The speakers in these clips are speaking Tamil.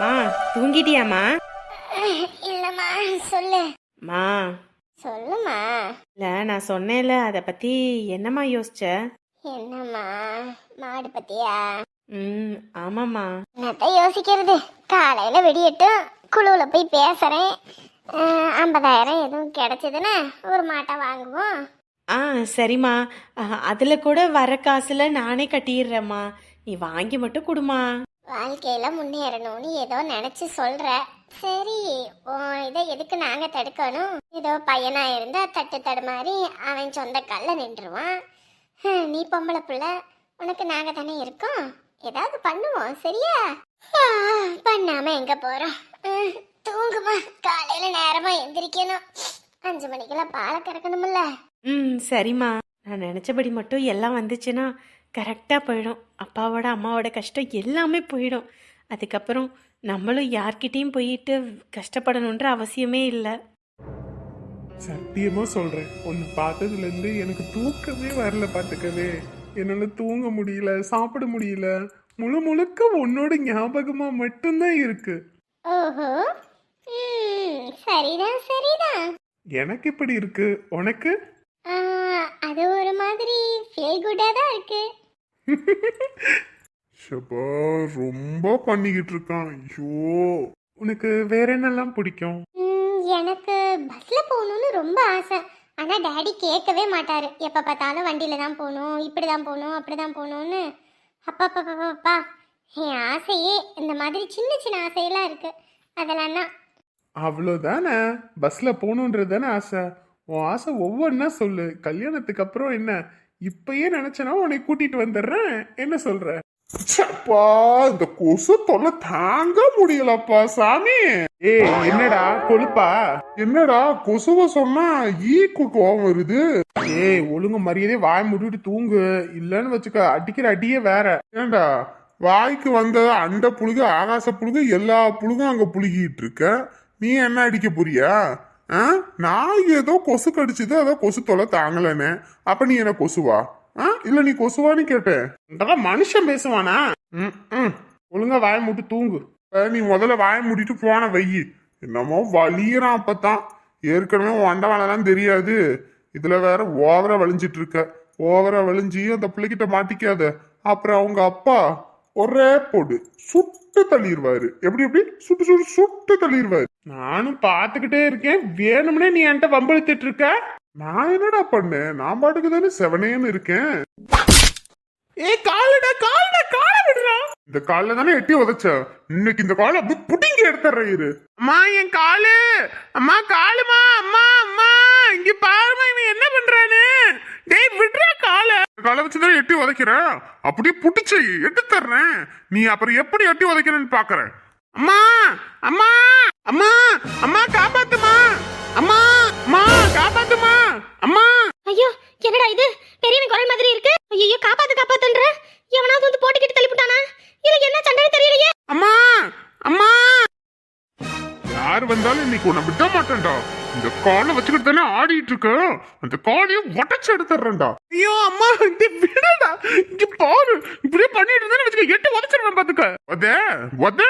மா தூங்கிட்டியாம்மா? இல்லம்மா சொல்லு. மா. சொல்லுமா இல்லை நான் சொன்னேன்ல அதை பற்றி என்னம்மா யோசிச்ச? என்னம்மா மாடு பத்தியா? ம் ஆமாம்மா. என்னத்த யோசிக்கிறது? காலையில வெடியட்டும் குழுவுல போய் பேசுறேன். ஐம்பதாயிரம் எதுவும் கிடைச்சதுன்னா ஒரு மாட்டை வாங்குவோம். ஆ சரிம்மா. அதில் கூட வர காசில் நானே கட்டிடுறேம்மா. நீ வாங்கி மட்டும் கொடுமா வாழ்க்கையில் முன்னேறணும்னு ஏதோ நினச்சி சொல்கிற சரி ஓ இதை எதுக்கு நாங்கள் தடுக்கணும்? ஏதோ பையனாக இருந்தால் தட்டு தடுமாறி அவன் சொந்த கல்ல நின்றுவான் நீ பொம்பளை பிள்ளை உனக்கு நாங்கள் தானே இருக்கோம். ஏதாவது பண்ணுவோம் சரியா? பண்ணாமல் எங்கே போகிறோம் ம், தூங்குமா. காலையில் நேரமாக எந்திரிக்கணும். அஞ்சு மணிக்கெல்லாம் பாலை கறக்கணும்ல. ம் சரிம்மா. நான் நினச்சபடி மட்டும் எல்லாம் வந்துச்சுன்னா கரெக்டாக போயிடும். அப்பாவோட அம்மாவோட கஷ்டம் எல்லாமே போயிடும். அதுக்கப்புறம் நம்மளும் யார்கிட்டயும் போயிட்டு கஷ்டப்படணுன்ற அவசியமே இல்லை. சத்தியமா சொல்றேன். உன்னை பார்த்ததுல இருந்து எனக்கு தூக்கமே வரல பாத்துக்கவே. என்னால தூங்க முடியல சாப்பிட முடியல. முழு முழுக்க உன்னோட ஞாபகமா மட்டும்தான் இருக்கு. ஓஹோ. சரிதான் சரிதான். எனக்கு இப்படி இருக்கு. உனக்கு? அது ஒரு மாதிரி ஃபீல் குட்டாக தான் இருக்கு. ஷப்பா ரொம்ப பண்ணிக்கிட்டு இருக்கான். ஐயோ உனக்கு வேற என்னெல்லாம் பிடிக்கும்? ம், எனக்கு பஸ்ஸில் போகணும்னு ரொம்ப ஆசை. ஆனால் டேடி கேட்கவே மாட்டார். எப்போ பார்த்தாலும் வண்டியில் தான் போகணும் இப்படி தான் போகணும் அப்படி தான் போகணும்னு. அப்பா என் ஆசையே இந்த மாதிரி சின்ன சின்ன ஆசையெல்லாம் இருக்கு. அதெல்லாம் தான். அவ்வளோதானே பஸ்ல போகணுன்றது தானே ஆசை. உன் ஆசை ஒவ்வொன்றா சொல்லு. கல்யாணத்துக்கு அப்புறம் என்ன? இப்பயே நினைச்சனா உன்னை கூட்டிட்டு வந்துடுறேன். என்ன சொல்ற? சப்பா இந்த கொசு தொல்லை தாங்க முடியலப்பா சாமி. ஏய் என்னடா கொழுப்பா? என்னடா கொசுவ சொன்னா ஈக்கு கோவம் வருது. ஏய் ஒழுங்கு மரியாதையே வாய் மூடிட்டு தூங்கு. இல்லன்னு வச்சுக்க அடிக்கிற அடியே வேற. ஏண்டா வாய்க்கு வந்த அண்ட புழுகு ஆகாச புழுகு எல்லா புழுகும் அங்க புழுகிட்டு இருக்க? நீ என்ன அடிக்க போறியா? ஆ? நான் ஏதோ கொசு கடிச்சுது அதான் கொசு தொலை தாங்கலன்னு. அப்ப நீ என்ன கொசுவா? ஆ? இல்ல நீ கொசுவான்னு கேட்டேன். மனுஷன் பேசுவானா? ம், ம். ஒழுங்கா வாய மூட்டு தூங்கு. நீ முதல்ல வாய மூடிட்டு போன வையி என்னமோ வலியறான் அப்பதான் ஏற்கனவே உண்ட தெரியாது. இதுல வேற ஓவரா வலிஞ்சிட்டு இருக்க. ஓவரா வலிஞ்சி அந்த பிள்ளைகிட்ட மாட்டிக்காத. அப்புறம் அவங்க அப்பா? ஒரே போடு. சுட்டு தள்ளிடுவாரு எப்படி எப்படி? சுட்டு சுட்டு சுட்டு தள்ளிடுவாரு நானும் பாத்துக்கிட்டே இருக்கேன். வேணும்னே நீ என்கிட்ட வம்பழுத்திட்டு இருக்க? நான் என்னடா பண்ணேன்? நான் பாட்டுக்கு தானே செவனேன்னு இருக்கேன். ஏ காலடா காலடா கால விடுறா. இந்த கால்ல தானே எட்டி உதச்ச? இன்னைக்கு இந்த கால அப்படி புடிங்கி எடுத்துறேன் இரு. அம்மா என் காலு. அம்மா காலுமா? அம்மா அம்மா. இங்க பாருமா இவன் என்ன பண்றானு? டேய் விடுறா கால. காலை வச்சுதான் எட்டி உதைக்கிறேன் அப்படியே புடிச்சு எட்டு தர்றேன். நீ அப்புறம் எப்படி எட்டி உதைக்கிறேன்னு பாக்குறேன் அம்மா அம்மா அம்மா அம்மா காப்பாத்துமா. அம்மா அம்மா காப்பாத்துமா. அம்மா. ஐயோ என்னடா இது? பெரியவன் குரல் மாதிரி இருக்கு. ஐயோ காப்பாத்து காப்பாத்துன்ற. எவனாவது வந்து போட்டுக்கிட்டு தள்ளிவிட்டானா இல்ல என்ன சண்டைன்னு தெரியலையே. அம்மா அம்மா. யார் வந்தாலும் இன்னைக்கு உன்னை விட மாட்டேன்டா. இந்த காலை வச்சுக்கிட்டு தானே ஆடிட்டு இருக்க? அந்த காலையும் உடச்சு எடுத்துறேன்டா ஐயோ அம்மா இந்த விடடா. இங்க பாரு. இப்படியே பண்ணிட்டு இருந்தா வச்சுக்க எட்டு உதச்சிருவேன் பாத்துக்க. ஒத ஒத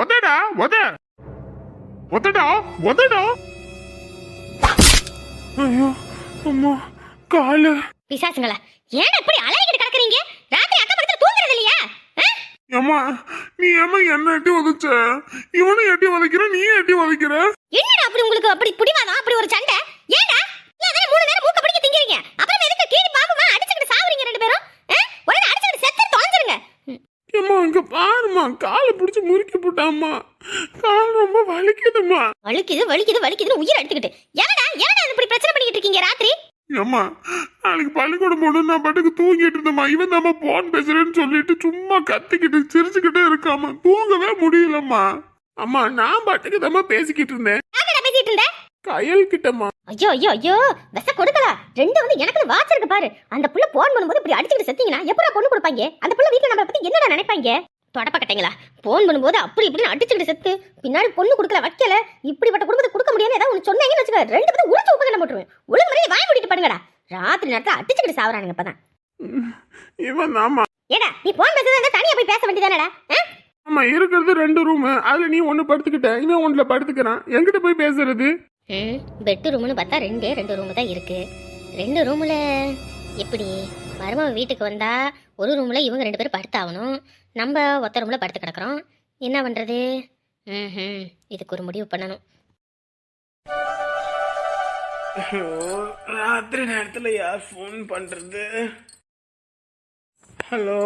ஒதடா ஒத. ஒதடா ஒதடா. ஐயோ அம்மா காலு. பிசாசுங்களா ஏன் இப்படி அலையிட்டு கிடக்குறீங்க? ராத்திரி அக்கா ஆ? ஏம்மா நீ ஏமா என்ன எட்டி உதைச்ச இவனும் எட்டி உதைக்கிற நீ எட்டி உதைக்கிற என்னடா அப்படி உங்களுக்கு அப்படி பிடிவாதம்? அப்படி ஒரு சண்டை? ஏன்டா? ஏன் மூணு நேரம் மூக்க பிடிக்க திங்கிறீங்க. அப்புறம் எதுக்கு கீழ் பாம்புமா அடிச்சுக்கிட்டு சாவுறீங்க ரெண்டு பேரும்? உடனே அடிச்சுக்கிட்டு செத்து தொலைஞ்சிருங்க. ஏம்மா இங்க பாரும்மா காலை பிடிச்சி முறுக்கி போட்டாம்மா. கால் ரொம்ப வலிக்குதும்மா. வலிக்குது வலிக்குது வலிக்குதுன்னு உயிர் எடுத்துக்கிட்டு. என்னடா என்னடா இப்படி பிரச்சனை பண்ணிக்கிட்டு இருக்கீங்க ராத்திரி? ஏம்மா நாளைக்கு பள்ளிக்கூடம் போகணும் நான் பாட்டுக்கு தூங்கிட்டு இருந்தேம்மா. இவன் தாம்மா போன் பேசுறேன்னு சொல்லிட்டு சும்மா கத்திக்கிட்டு சிரிச்சுக்கிட்டே இருக்காம தூங்கவே முடியலம்மா. அம்மா நான் பாட்டுக்கு தாம்மா பேசிக்கிட்டு இருந்தேன். பேசிட்டு இருந்த? கயல் கிட்டம்மா. ஐயோ ஐயோ ஐயோ விச கொடுக்கல. ரெண்டு வந்து எனக்கு வாட்ச் இருக்கு பாரு. அந்த புள்ள போன் பண்ணும்போது இப்படி அடிச்சுக்கிட்டு செத்தீங்கன்னா எப்படா பொண்ணு கொடுப்பாங்க? அந்த புள்ள வீட்டுல நம்மளை பத்தி என்னடா நினைப்பாங்க? தொடப்ப கட்டைங்களா போன் பண்ணும்போது அப்படி இப்படின்னு அடிச்சுக்கிட்டு செத்து பின்னாடி பொண்ணு கொடுக்கல வைக்கல இப்படிப்பட்ட குடும்பத்தை கொடுக்க முடியாது ஏதாவது ஒன்று சொன்னீங்கன்னு வச்சுக்க ரெண்டு பேரும் உரிச்சு உப்பங்க போட்டுருவேன். ஒழுங்கு முறையை வாய் மூடிட்டு பண்ணுங்கடா ராத்திரி நேரத்துல அடிச்சுக்கிட்டு சாவறானுங்க இப்பதான். இவன் தாம்மா ஏடா நீ போன் பேசுறதா இருந்தா தனியா போய் பேச வேண்டியதானடா? ஆமா இருக்கிறது ரெண்டு ரூம் அதுல நீ ஒண்ணு படுத்துக்கிட்ட. இவன் ஒண்ணுல படுத்துக்கிறான். எங்கிட்ட போய் பேசுறது? ம் பெட் ரூம்னு பார்த்தா ரெண்டே ரெண்டு ரூமு தான் இருக்கு. ரெண்டு ரூமில் எப்படி? மருமக வீட்டுக்கு வந்தா ஒரு ரூமில் இவங்க ரெண்டு பேரும் படுத்தாகணும். நம்ம ஒத்த ரூமில் படுத்து கிடக்குறோம். என்ன பண்ணுறது ம் இதுக்கு ஒரு முடிவு பண்ணணும். ராத்திரி நேரத்துல யார் ஃபோன் பண்றது? ஹலோ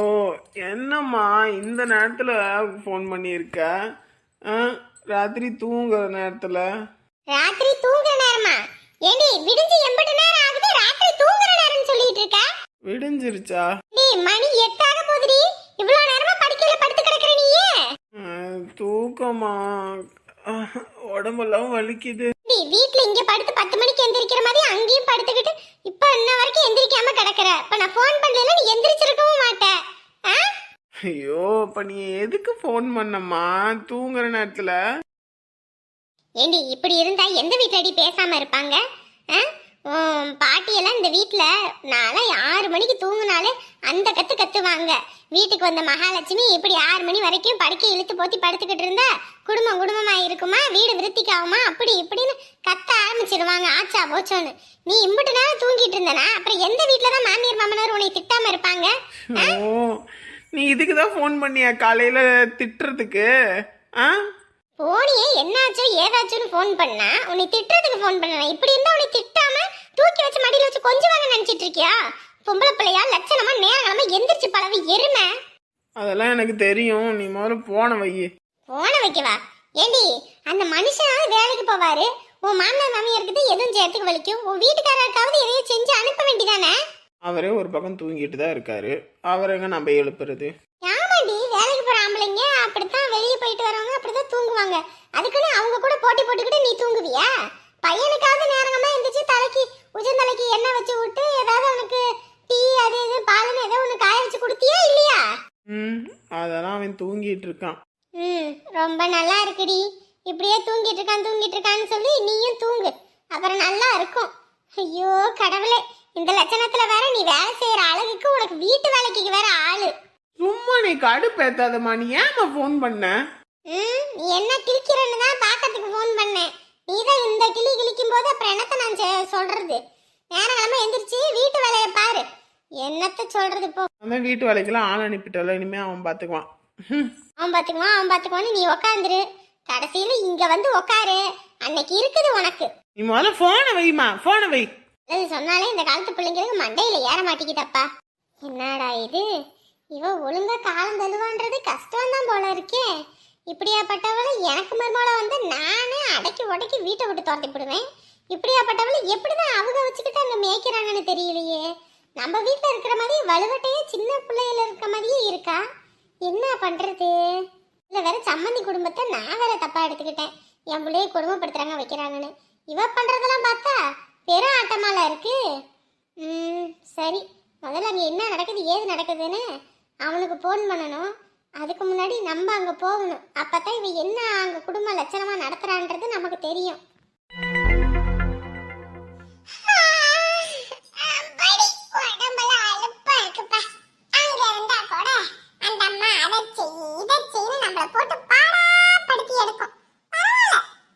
என்னம்மா இந்த நேரத்துல ஃபோன் பண்ணியிருக்க? ஆ, ராத்திரி தூங்குற நேரத்துல? ராத்திரி தூங்குற நேரமா? ஏண்டி விடிஞ்சு எண்பது நேரம் ஆகுது ராத்திரி தூங்குற நேரம்னு சொல்லிட்டு இருக்க? விடிஞ்சிருச்சா? டேய் மணி எட்டாக போகுதுடி இவ்வளவு நேரமா படுக்கையில படுத்து கிடக்குற நீயே ஆ, தூக்கமா? உடம்பெல்லாம் வலிக்குது. நீ வீட்ல இங்க படுத்து பத்து மணிக்கு எந்திரிக்கிற மாதிரி அங்கேயும் படுத்துக்கிட்டு இப்ப இன்ன வரைக்கும் எந்திரிக்காம கிடக்குற. இப்ப நான் ஃபோன் பண்ணல நீ எந்திரிச்சிருக்கவும் மாட்ட. ஆ? ஐயோ அப்ப நீ எதுக்கு ஃபோன் பண்ணம்மா? தூங்குற நேரத்துல. ஏண்டி இப்படி இருந்தா எந்த அடி பேசாம இருப்பாங்க? பாட்டியெல்லாம் இந்த வீட்டில் நான்லாம் ஆறு மணிக்கு தூங்கினாலே அந்த கற்று கத்துவாங்க. வீட்டுக்கு வந்த மகாலட்சுமி இப்படி ஆறு மணி வரைக்கும் படுக்கை இழுத்து போத்தி படுத்துக்கிட்டு இருந்தா குடும்பம் குடும்பமாக இருக்குமா வீடு விருத்திக்காகுமா அப்படி இப்படின்னு கத்த ஆரம்பிச்சிருவாங்க ஆச்சா போச்சோன்னு. நீ இம்பிட்டு நேரம் தூங்கிட்டு இருந்தனா அப்புறம் எந்த வீட்டில் தான் மாமியார் மாமனார் உன்னை திட்டாமல் இருப்பாங்க? நீ இதுக்கு தான் ஃபோன் பண்ணியா காலையில் திட்டுறதுக்கு? ஆ? போனியே என்னாச்சோ ஏதாச்சும்னு ஃபோன் பண்ணா உன்னை திட்டுறதுக்கு ஃபோன் பண்ணனா இப்படி இருந்தா உன்னை திட்டாம தூக்கி வச்சு மடியில வச்சு கொஞ்சுவாங்க நினைச்சிட்டு இருக்கியா? பொம்பளை பிள்ளையா லட்சணமா நேரங்களமா எந்திரிச்சு பழவி எருமை. அதெல்லாம் எனக்கு தெரியும். நீ முதல்ல போன வை. போன வைக்கவா? ஏண்டி அந்த மனுஷன் வேலைக்கு போவாரு. உன் மாமனார் மாமியாருக்கு எதுவும் செய்யறதுக்கு வலிக்கும்? உன் வீட்டுக்காரருக்காவது எதையும் செஞ்சு அனுப்ப வேண்டியதானே அவரே ஒரு பக்கம் தூங்கிட்டு தான் இருக்காரு. அவரை எங்க நம்ம எழுப்புறது? ஆமாடி வேலைக்கு போற ஆம்பளைங்க அப்படித்தான் வெளியே போயிட்டு வரவங்க அப்படித்தான் தூங்குவாங்க. அதுக்குன்னு அவங்க கூட போட்டி போட்டுக்கிட்டு நீ தூங்குவியா? பையனுக்காவது நேரங்கமா எந்திரிச்சு தலைக்கு உஜந்தலைக்கு எண்ணெய் வச்சு விட்டு ஏதாவது அவனுக்கு டீ அது இது பாலுன்னு ஏதோ ஒன்று காய வச்சு கொடுத்தியா இல்லையா? ம் அதெல்லாம் அவன் தூங்கிட்டு இருக்கான். ம் ரொம்ப நல்லா இருக்குடி. இப்படியே தூங்கிட்டு இருக்கான் தூங்கிட்டு இருக்கான்னு சொல்லி நீயும் தூங்கு. அப்புறம் நல்லா இருக்கும். ஐயோ கடவுளே இந்த லட்சணத்துல வேற நீ வேலை செய்யற அழகுக்கு உனக்கு வீட்டு வேலைக்கு வேற ஆளு. சும்மா நீ கடுப்பேத்தாதம்மா நீ ஏமா ஃபோன் பண்ண? ம் நீ என்ன கிழிக்கிறன்னு தான் பார்க்கறதுக்கு ஃபோன் பண்ணேன் நீ தான் இந்த கிளி கிழிக்கும் போது அப்புறம் என்னத்த நான் செ- சொல்றது? நேரங்கிழமை எந்திரிச்சு வீட்டு வேலையை பாரு. என்னத்த சொல்றது இப்போ அதான் வீட்டு வேலைக்கெல்லாம் ஆள் அனுப்பிட்டல இனிமே அவன் பார்த்துக்குவான் ம். அவன் பார்த்துக்குவான் அவன் பார்த்துக்குவான்னு நீ உக்காந்துரு. கடைசியில இங்க வந்து உக்காரு. அன்னைக்கு இருக்குது உனக்கு. நீ முதல்ல ஃபோனை வைமா ஃபோனை வை. அது சொன்னாலே இந்த காலத்து பிள்ளைங்களுக்கு மண்டையில ஏற மாட்டேங்குதப்பா என்னடா இது? இவ ஒழுங்கா காலம் தள்ளுவான்றது கஷ்டம் தான் போல இருக்கே. இப்படியாப்பட்டவளை எனக்கு மருமகளை வந்து நானே அடக்கி உடக்கி வீட்டை விட்டு துரத்தி விடுவேன். இப்படியாப்பட்டவளை எப்படிதான் அவங்க வச்சுக்கிட்டு அங்க மேய்க்கிறாங்கன்னு தெரியலையே. நம்ம வீட்டில் இருக்கிற மாதிரி வலுவட்டையே சின்ன பிள்ளையில இருக்கிற மாதிரியே இருக்கா? என்ன பண்றது? இல்ல வேற சம்மந்தி குடும்பத்தை நான் வேற தப்பா எடுத்துக்கிட்டேன். என் பிள்ளைய குடும்பப்படுத்துறாங்க வைக்கிறாங்கன்னு. இவ பண்றதெல்லாம் பார்த்தா பெரும் ஆட்டமால இருக்கு. சரி. முதல்ல அங்கே என்ன நடக்குது ஏது நடக்குதுன்னு அவனுக்கு ஃபோன் பண்ணணும். அதுக்கு முன்னாடி நம்ம அங்கே போகணும். அப்போ தான் இவன் என்ன அங்கே குடும்ப லட்சணமாக நடத்துகிறான்றது நமக்கு தெரியும். போட்டு பாடாப்படுத்தி எடுக்கும்.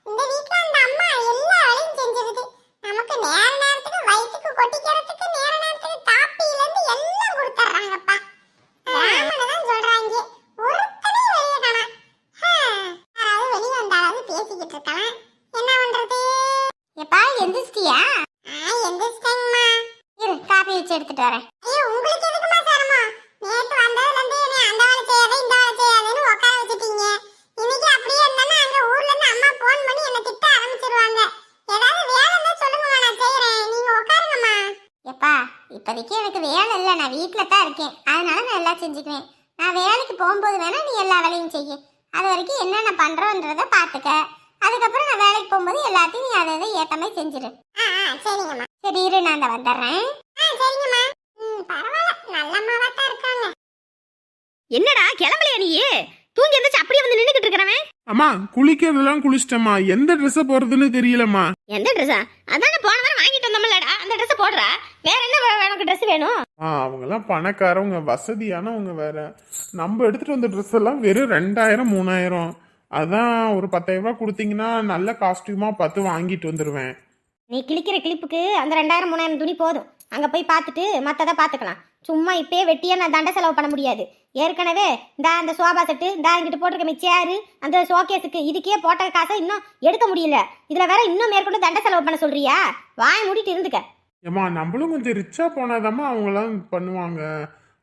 இந்த வீட்ல அந்த அம்மா எல்லா வேலையும் செஞ்சிருது நமக்கு நேர நேரத்துக்கு வயிற்றுக்கு கொட்டிக்கிறதுக்கு நேர நேரத்துக்கு காப்பில இருந்து எல்லாம் கொடுத்துறாங்கப்பா ராமனை தான் சொல்றாங்க ஒருத்தனே வெளியே காணோம். ஹம், யாராவது வெளியே வந்தாலாவது பேசிக்கிட்டு இருக்கலாம் என்ன பண்றது எப்பா எந்திரிச்சிட்டியா எந்திரிச்சிட்டேங்கம்மா இரு காப்பி வச்சு எடுத்துட்டு வரேன் ஐயோ உங்களுக்கு எதுக்குமா சிரமம் நேத்து வந்ததுல இருந்து என்னை அந்த வேலை செய்யாத இந்த வேலை செய்யாதேன்னு உட்கார வச்சுட்டீங்க இன்னைக்கு அப்படியே இருந்தானா அங்க ஊர்ல இருந்து அம்மா போன் பண்ணி என்ன திட்ட ஆரம்பிச்சிருவாங்க ஏதாவது வேலை இருந்தா சொல்லுங்க நான் செய்யறேன் நீங்க உட்காருங்கம்மா எப்பா இப்போதைக்கு எனக்கு வேலை இல்லை நான் வீட்டில் தான் இருக்கேன் எல்லாம் செஞ்சுக்குவேன். நான் வேலைக்கு போகும்போது வேணா நீ எல்லா வேலையும் செய்ய. அது வரைக்கும் என்னென்ன பண்றோன்றத பார்த்துக்க அதுக்கப்புறம் நான் வேலைக்கு போகும்போது எல்லாத்தையும் நீ அதை அதை ஏத்த மாதிரி செஞ்சிரு. சரிங்கம்மா. சரி இரு நான் அந்த வந்துடுறேன். சரிங்கம்மா. ம் பரவாயில்ல. நல்லம்மாவா தான் இருக்காங்க. என்னடா கிளம்பலையா நீ தூங்கி எந்திரிச்சு அப்படியே வந்து நின்றுக்கிட்டு இருக்கிறவன்? அம்மா குளிக்கிறதெல்லாம் குளிச்சிட்டம்மா. எந்த ட்ரெஸ்ஸை போடுறதுன்னு தெரியலம்மா. எந்த ட்ரெஸ்ஸா அதான் போன வாரம் வாங்கிட்டு வந்தோம்லடா. அந்த ட்ரெஸ் போடுறா. வேற என்ன உனக்கு ட்ரெஸ் வேணும்? ஆ அவங்கெல்லாம் பணக்காரவங்க வசதியானவங்க வேற. நம்ம எடுத்துட்டு வந்த ட்ரெஸ் எல்லாம் வெறும் ரெண்டாயிரம் மூணாயிரம். அதான் ஒரு பத்தாயிரம் ரூபாய் கொடுத்தீங்கன்னா நல்ல காஸ்டியூமா பார்த்து வாங்கிட்டு வந்துடுவேன் நீ கிழிக்கிற கிளிப்புக்கு அந்த ரெண்டாயிரம் மூணாயிரம் துணி போதும். அங்கே போய் பார்த்துட்டு மற்றதை பார்த்துக்கலாம். சும்மா இப்பயே வெட்டியா நான் தண்டை செலவு பண்ண முடியாது. ஏற்கனவே இந்த அந்த சோபா செட்டு இந்த இங்கிட்டு போட்டிருக்க சேரு அந்த ஷோகேஸுக்கு இதுக்கே போட்ட காசை இன்னும் எடுக்க முடியல. இதில் வேற இன்னும் மேற்கொண்டு தண்டை செலவு பண்ண சொல்றியா? வாய் மூடிட்டு இருந்துக்க. ஏம்மா நம்மளும் கொஞ்சம் ரிச்சா போனாதாம்மா அவங்களாம் பண்ணுவாங்க.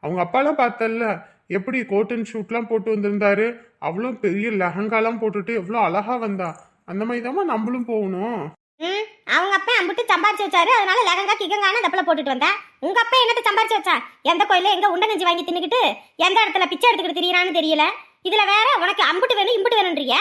அவங்க அப்பாலாம் பார்த்தல எப்படி கோட்டன் ஷூட்லாம் போட்டு வந்திருந்தாரு? அவ்வளோ பெரிய லெஹங்காலாம் போட்டுட்டு எவ்வளோ அழகா வந்தா. அந்த மாதிரி தாம்மா நம்மளும் போகணும். ம்? அவங்க அப்பா அம்பிட்டு சம்பாரிச்சு வச்சாரு. அதனால லெகங்கா கிகங்கான தப்பில போட்டுட்டு வந்தேன் உங்க அப்பா என்னத்த சம்பாரிச்சு வச்சா? எந்த கோயில எங்க உண்ட நெஞ்சு வாங்கி தின்னுக்கிட்டு எந்த இடத்துல பிச்சை எடுத்துக்கிட்டு திரியறான்னு தெரியல. இதுல வேற உனக்கு அம்புட்டு வேணும் இம்புட்டு வேணும்ன்றிய.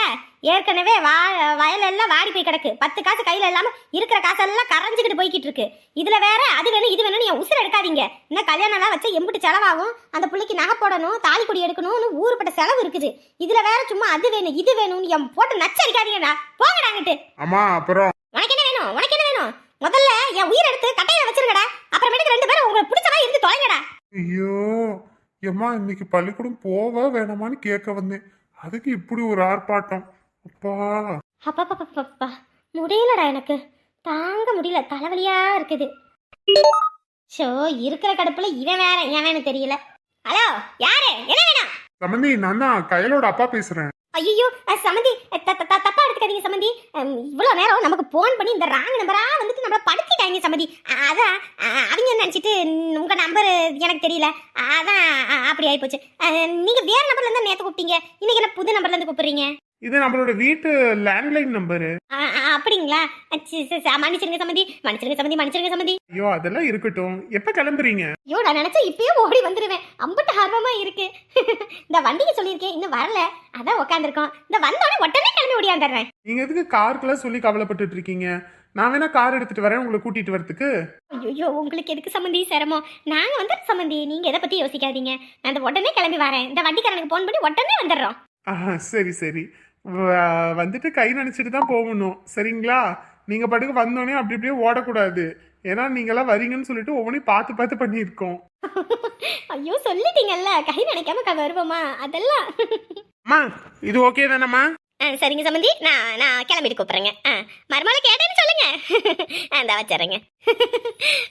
ஏற்கனவே வா வயலெல்லாம் வாடி போய் கிடக்கு. பத்து காசு கையில இல்லாம இருக்கிற காசெல்லாம் கரைஞ்சுக்கிட்டு போய்கிட்டு இருக்கு. இதுல வேற அது வேணும் இது வேணும்னு என் உசுர எடுக்காதீங்க. இன்னும் கல்யாணம் எல்லாம் வச்சா எம்புட்டு செலவாகும்? அந்த பிள்ளைக்கு நகை போடணும் தாலி கொடி எடுக்கணும்னு ஊருப்பட்ட செலவு இருக்குது. இதுல வேற சும்மா அது வேணும் இது வேணும்னு என் போட்டு நச்சரிக்காதீங்கடா. போங்கடாங்கிட்டு அம்மா அப்புறம்? உனக்கு என்ன வேணும்? உனக்கு என்ன வேணும்? முதல்ல என் உயிர் எடுத்து கட்டையில வச்சிருக்கடா அப்புறமேட்டுக்கு ரெண்டு பேரும் உங்களுக்கு பிடிச்ச மாதிரி இருந்து தொலைங்கடா. ஐயோ ஏம்மா இன்னைக்கு பள்ளிக்கூடம் போவா வேணாமான்னு கேட்க வந்தேன். அதுக்கு இப்படி ஒரு ஆர்ப்பாட்டம். அப்பா. அப்பப்பப்பப்பா முடியலடா எனக்கு. தாங்க முடியல தலைவலியா இருக்குது. ஷோ இருக்கிற கடுப்புல இவன் வேற ஏன்னு தெரியல. ஹலோ யாரு? என்ன வேணும்? சமந்தி நான் தான் கையலோட அப்பா பேசுறேன். ஐயோ சமந்தி த- த- த- தப்பா எடுத்துக்காதீங்க சமந்தி. அம், இவ்வளவு நேரம் நமக்கு போன் பண்ணி இந்த ராங் நம்பரா வந்துட்டு நம்மள படுத்திட்டாங்க சமந்தி. அதான் அவங்க நினைச்சிட்டு ம், உங்க நம்பர் எனக்கு தெரியல. அதான் அப்படி ஆயிப்போச்சு. அ, நீங்க வேற நம்பர்ல இருந்து நேத்து கூப்பிட்டீங்க. இன்னைக்கு என்ன புது நம்பர்ல இருந்து கூப்பிடுறீங்க? இது நம்மளோட வீட்டு லேண்ட்லைன் நம்பரு அப்படிங்களா? மன்னிச்சிருங்க சமந்தி மன்னிச்சிருங்க சமந்தி மன்னிச்சிருங்க சமந்தி. ஐயோ அதெல்லாம் இருக்கட்டும். எப்ப கிளம்புறீங்க? ஐயோ நான் நினைச்சா இப்பயே ஓடி வந்துருவேன். அம்பட்டு ஆர்வமா இருக்கு. இந்த வண்டிக்கு சொல்லியிருக்கேன் இன்னும் வரல. அதான் உட்காந்துருக்கோம் இந்த வந்தோடனே உடனே கிளம்பி ஓடியாந்துடுறேன் நீங்க எதுக்கு காருக்கெல்லாம் சொல்லி கவலைப்பட்டுட்டு இருக்கீங்க நான் வேணா கார் எடுத்துட்டு வரேன் உங்களை கூட்டிட்டு வரதுக்கு. ஐயோ உங்களுக்கு எதுக்கு சம்மந்தி சிரமம்? நாங்க வந்து சம்மந்தி நீங்க எதை பத்தி யோசிக்காதீங்க. நான் உடனே கிளம்பி வரேன். இந்த வண்டிக்காரனுக்கு போன் பண்ணி உடனே வந்துடுறோம். ஆஹா, சரி சரி. வந்துட்டு கை நினைச்சிட்டு தான் போகணும். சரிங்களா? நீங்க பாட்டுக்கு வந்தோடனே அப்படி அப்படியே ஓடக்கூடாது. ஏன்னா நீங்களாம் வரீங்கன்னு சொல்லிட்டு ஒவ்வொன்றையும் பார்த்து பார்த்து பண்ணியிருக்கோம். ஐயோ சொல்லிட்டீங்கல்ல. கை நினைக்காம க- வருவோமா? அதெல்லாம். அம்மா இது ஓகே தானம்மா? ஆ, சரிங்க சம்மந்தி நான் நான் கிளம்பிட்டு கூப்பிட்றேங்க. ஆ மறுமலை கேட்டேன்னு சொல்லுங்க. ஆ, இந்த வச்சிடுறேங்க.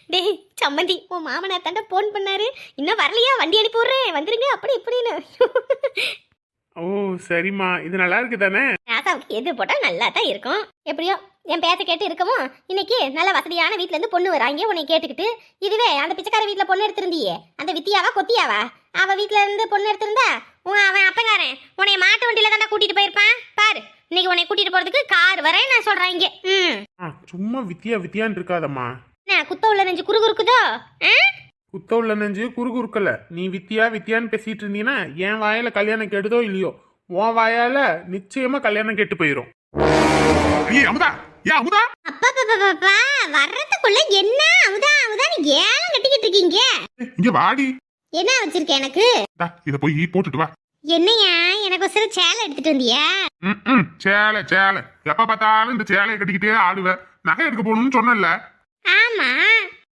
டேய் சம்மந்தி உன் மாமனார் தாண்டா ஃபோன் பண்ணாரு. இன்னும் வரலையா? வண்டி அனுப்பி விட்றேன். வந்துருங்க அப்படி இப்படின்னு. ஓ சரிம்மா. இது நல்லா இருக்கு தானே ராசாவுக்கு எது போட்டால் நல்லா தான் இருக்கும். எப்படியோ என் பேச்ச கேட்டு இருக்கமோ இன்னைக்கு நல்ல வசதியான வீட்ல இருந்து பொண்ணு வராங்க உன்னை கேட்டுக்கிட்டு. இதுவே அந்த பிச்சைக்கார வீட்ல பொண்ணு எடுத்திருந்தியே. அந்த வித்தியாவா கொத்தியாவா? அவ வீட்ல இருந்து பொண்ணு எடுத்திருந்தா உன் அவன் அப்பங்காரன் உன்னை மாட்டு வண்டியில தானே கூட்டிட்டு போயிருப்பான்? பாரு இன்னைக்கு உன்னை கூட்டிட்டு போறதுக்கு கார் வரேன் நான் சொல்றேன் இங்க ம் சும்மா வித்தியா வித்தியான்னு இருக்காதம்மா. என்ன குத்த உள்ள நெஞ்சு குறு குறுக்குதோ ஆ? குத்த உள்ள நெஞ்சு குறு குறுக்கல நீ வித்தியா வித்தியான்னு பேசிட்டு இருந்தீங்கன்னா என் வாயால கல்யாணம் கெடுதோ இல்லையோ உன் வாயால நிச்சயமா கல்யாணம் கெட்டு போயிடும் ஏய் அமுதா. ஏன் அமுதா. அப்பப்பப்பப்பா வர்றதுக்குள்ள என்ன அமுதா அமுதான்னு ஏலம் கட்டிக்கிட்டு இருக்கீங்க? இங்க வாடி. என்ன வச்சிருக்க எனக்கு? இத போய் போட்டுட்டு வா. என்னையா எனக்கு ஒரு சில எடுத்துட்டு வந்தியா? ம், ம், சேலை சேலை. எப்ப பார்த்தாலும் இந்த சேலையை கட்டிக்கிட்டே ஆடுவ. நகை எடுக்க போகணும்னு சொன்னல ஆமா.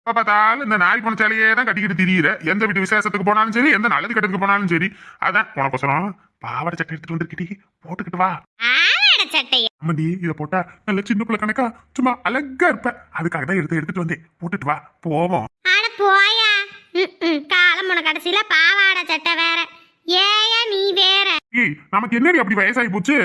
எப்ப பார்த்தாலும் இந்த நாரி போன சேலையே தான் கட்டிக்கிட்டு திரியிற. எந்த வீட்டு விசேஷத்துக்கு போனாலும் சரி எந்த நல்லது கட்டத்துக்கு போனாலும் சரி. அதான் உனக்கொசரம் பாவாடை சட்டை எடுத்துட்டு வந்திருக்கிட்டி. போட்டுக்கிட்டு வா. ஆமாடி இத போட்டா நல்ல சின்ன பிள்ளை கணக்கா? சும்மா அழகா இருப்ப. அதுக்காக தான் எடுத்து எடுத்துட்டு வந்தேன். போட்டுட்டு வா. போவோம். ஆட போயா. காலம் போன கடைசியில பாவாடை சட்டை வேற. ஏயா நீ வேற. ஏய் நமக்கு என்னடி அப்படி வயசாகி போச்சு?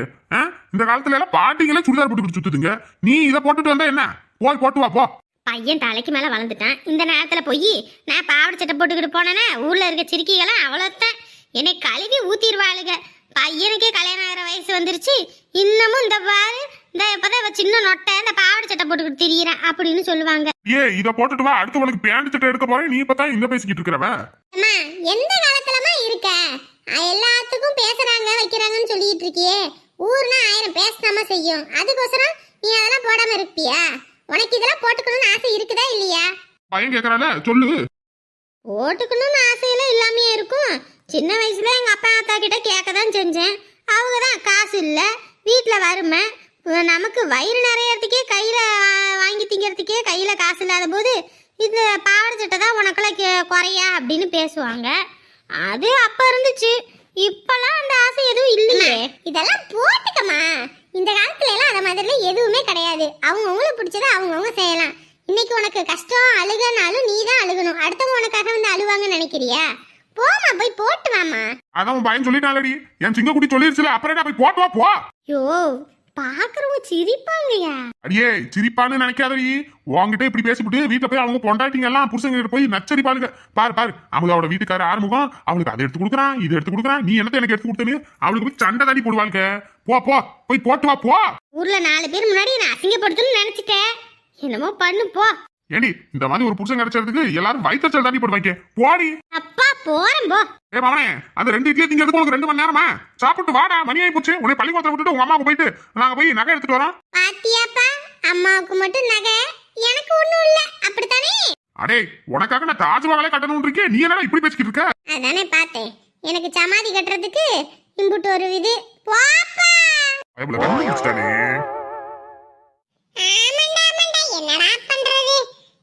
இந்த காலத்துல எல்லாம் பாட்டிங்களே சுடிதார் போட்டுக்கிட்டு சுத்துதுங்க. நீ இதை போட்டுட்டு வந்தா என்ன? போய் போட்டு வா போ. பையன் தலைக்கு மேல வளர்ந்துட்டான். இந்த நேரத்துல போய் நான் பாவாடை சட்டை போட்டுக்கிட்டு போனேன்னா ஊர்ல இருக்க சிரிக்கிகளாம் அவ்வளோத்தான் என்னை கழுவி ஊத்திடுவாளுங்க பையனுக்கே கல்யாணம் ஆகிற வயசு வந்துருச்சு. இன்னமும் இந்த பாரு இந்த இப்பதான் சின்ன நொட்டை இந்த பாவாடை சட்டை போட்டுக்கிட்டு திரியிறேன் அப்படின்னு சொல்லுவாங்க. ஏ இதை போட்டுட்டு வா அடுத்து உனக்கு பேண்ட் சட்டை எடுக்க போறேன். நீ இப்பதான் இந்த பேசிக்கிட்டு இருக்கிறவ. அம்மா எந்த காலத்துலமா இருக்க? எல்லாத்துக்கும் பேசுறாங்க வைக்கிறாங்கன்னு சொல்லிட்டு இருக்கியே. ஊர்னா ஆயிரம் பேசாம செய்யும். அதுக்கோசரம் நீ அதெல்லாம் போடாம இருப்பியா? உனக்கு இதெல்லாம் போட்டுக்கணும்னு ஆசை இருக்குதா இல்லையா? பையன் கேக்குறால சொல்லு. போட்டுக்கணும்னு ஆசையெல்லாம் இல்லாமையே இருக்கும். சின்ன வயசுல எங்க அப்பா அத்தா கிட்ட கேட்க தான் செஞ்சேன். அவங்க தான் காசு இல்லை வீட்டில் வறுமை. நமக்கு வயிறு நிறையறதுக்கே கையில் வாங்கி திங்கிறதுக்கே கையில் காசு இல்லாத போது இந்த பாவாடை சட்டை தான் உனக்குலாம் கே- குறையா அப்படின்னு பேசுவாங்க. அது அப்ப இருந்துச்சு. இப்பெல்லாம் அந்த ஆசை எதுவும் இல்லையே. இதெல்லாம் போட்டுக்கமா இந்த காலத்துல எல்லாம் அந்த மாதிரிலாம் எதுவுமே கிடையாது. அவங்கவுங்களுக்கு பிடிச்சதை அவங்கவுங்க செய்யலாம். இன்னைக்கு உனக்கு கஷ்டம் அழுகனாலும் நீ தான் அழுகணும். அடுத்தவங்க உனக்காக வந்து அழுவாங்கன்னு நினைக்கிறியா? போமா போய் போட்டு வாமா அதான் உன் பையன் சொல்லிட்டாலடி என் சிங்கக்குட்டி சொல்லிருச்சுல அப்புறம் போட்டு வா போ. யோ பாக்குறவங்க சிரிப்பாங்கயா அடியே சிரிப்பான்னு நினைக்காதடி. உன்கிட்ட இப்படி பேசிவிட்டு வீட்டுல போய் அவங்க பொண்டாட்டிங்க எல்லாம் புருஷங்க கிட்ட போய் நச்சரிப்பாளுங்க பாரு பாரு அவளோட வீட்டுக்கார ஆறுமுகம் அவளுக்கு அதை எடுத்து கொடுக்குறான் இது எடுத்து கொடுக்குறான் நீ என்னத்த எனக்கு எடுத்து கொடுத்தனு அவளுக்கு போய் சண்டை தாடி போடுவாளுங்க. போ போ போய் போட்டு வா போ. ஊர்ல நாலு பேர் முன்னாடி நான் அசிங்கப்படுத்தணும்னு நினைச்சிட்டேன். என்னமோ பண்ணு போ. ஏடி இந்த மாதிரி ஒரு புருஷன் கிடைச்சதுக்கு எல்லாரும் வயிற்றுச்சல் தாண்டி போடுவாங்க போடி. அப்பா போறேன் போ. ஏ மாமனே அந்த ரெண்டு இட்லி திங்கிறதுக்கு உனக்கு ரெண்டு மணி நேரமா? சாப்பிட்டு வாடா மணி ஆகி போச்சு. உன்னை பள்ளிக்கூடத்துல விட்டுட்டு உங்க அம்மாவுக்கு போயிட்டு நாங்க போய் நகை எடுத்துட்டு வரோம். பாத்தியாப்பா அம்மாவுக்கு மட்டும் நகை எனக்கு ஒண்ணும் இல்ல. அப்படித்தானே? அடே உனக்காக நான் தாஜ்மஹாலே கட்டணும்னு இருக்கேன் நீ என்னடா இப்படி பேசிக்கிட்டு இருக்க? அதானே பார்த்தேன். எனக்கு சமாதி கட்டுறதுக்கு இம்புட்டு ஒரு இது போப்பா. பயபுல கண்டுபிடிச்சிட்டானே ஆமாண்டா ஆமாண்டா. என்னடா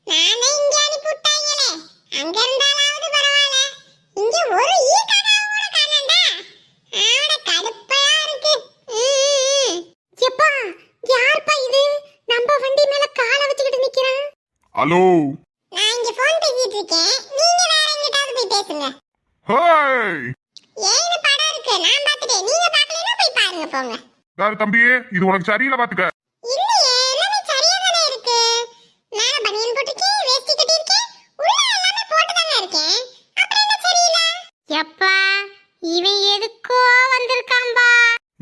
நானே இங்க அனுப்பி விட்டாங்களே. அங்க இருந்தாலாவது பரவாயில்ல. இங்க ஒரு ஈ ஆட இருக்கு. எப்பா யார்ப்பா இது? நம்ம வண்டி மேல காலை வச்சுக்கிட்டு நிக்கிறான். ஹலோ. நான் இங்க போன் பேசிட்டு இருக்கேன். நீங்க வேற எங்கிட்டாவது போய் பேசுங்க. ஹேய். ஏன்னு படம் இருக்கு. நான் பார்த்துட்டேன். நீங்க பார்க்கலைன்னா போய் பாருங்க போங்க. யாரு தம்பி? இது உனக்கு சரியில்லை பாத்துக்க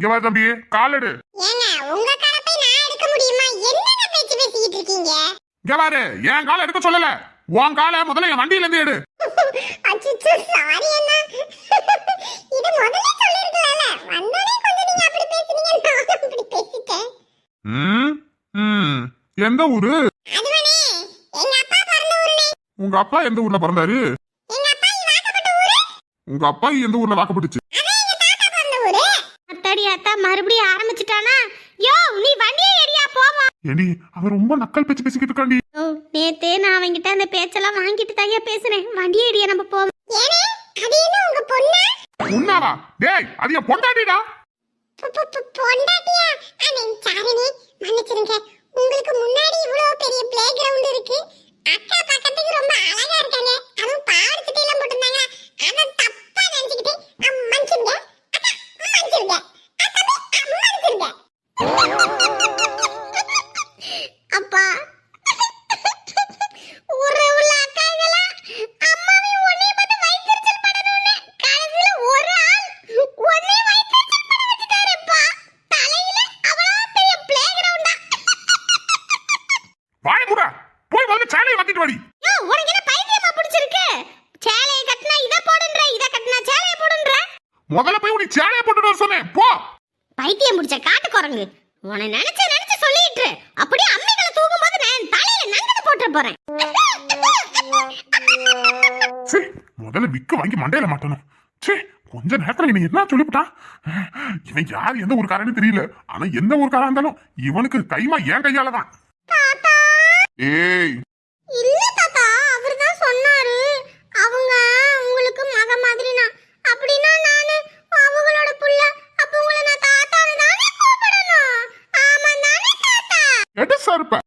இங்க வா தம்பி காலடு ஏங்க உங்க கலப்பை நான் எடுக்க முடியுமா? என்னென்ன பேச்சு பேசிக்கிட்டு இருக்கீங்க? இங்க பாரு என் காலை எடுக்க சொல்லல. உன் காலை முதல்ல என் வண்டியில இருந்து எடு. அச்சச்சோ சாரி அண்ணா. இது முதல்ல சொல்லிருக்கலாம்ல. வந்தோடனே கொஞ்சம் நீங்க அப்படி பேசுனீங்க நான் அப்படி பேசிட்டேன். ம் ம். எந்த ஊரு? அதுவனே எங்க அப்பா பிறந்த ஊருனே. உங்க அப்பா எந்த ஊர்ல பிறந்தாரு? எங்க அப்பா வாக்கப்பட்ட ஊரு? உங்க அப்பா எந்த ஊர்ல வாக்கப்பட்டுச்சு அதான் எங்க தாத்தா பிறந்த ஊரு அத்தா மறுபடியும் ஆரம்பிச்சிட்டானா? யோ நீ வண்டியை எடியா போமா ஏடி அவன் ரொம்ப நக்கல் பேச்சு பேசிக்கிட்டு இருக்காண்டி. ஓ நேத்தே நான் அவன்கிட்ட அந்த பேச்செல்லாம் வாங்கிட்டு தாயா பேசுனேன். வண்டியை எடியா நம்ம போவோம். ஏனே அது என்ன உங்க பொண்ணா? உன்னாவா? டேய் அது என் பொண்டாட்டிடா. பொண்டாட்டியா? அண்ணே சாரினே மன்னிச்சிருங்க. உங்களுக்கு முன்னாடி இவ்வளவு பெரிய பிளே கிரவுண்ட் இருக்கு. அக்கா பக்கத்துக்கு ரொம்ப அழகா இருக்காங்க. அதுவும் பாவாடை சட்டை எல்லாம் போட்டிருந்தாங்க அத தப்பா நினைச்சுக்கிட்டு அம், மன்னிச்சிருங்க அக்கா மன்னிச்சிருங்க அ, தம்பி, அ, மன்னிச்சிருங்க அப்பா ஊரே உள்ள அக்காங்களா அம்மாவே உன்னை பார்த்து வயிற்றுச்சல் படணும்னு கடைசியில ஒரு ஆள் உன்னை வயிற்றுச்சல் பட வச்சுட்டாருப்பா தலையில அவ்வளோ பெரிய பிளே கிரவுண்டா வாய கூட போய் முதல்ல சேலையை மாத்திட்டு வாடி யோ உனக்கு என்ன பைத்தியமா பிடிச்சிருக்கு சேலையை கட்டினா இதை போடுன்ற இதை கட்டினா சேலையை போடுன்ற முதல்ல போய் உனக்கு சேலையை போட்டுட்டு வர சொன்னேன் போ பைத்தியம் பிடிச்ச காட்டு உன்னை நினைச்சு நினைச்சு சொல்லிட்டு அப்படியே அம்மிகளை தூக்கும்போது நான் என் தலையில நங்கத்தை போட்டுற போறேன். சரி முதல்ல விக்கு வாங்கி மண்டையில மாட்டணும். சே கொஞ்ச நேரத்துல இவன் என்ன சொல்லிவிட்டான்? இவன் யார் எந்த ஊருக்காரன்னு தெரியல. ஆனா எந்த ஊருக்காரா இருந்தாலும் இவனுக்கு கைமா என் கையால தான் ஏய். இல்ல தாத்தா அவர் தான் சொன்னாரு. அவங்க எடு சார் இப்ப.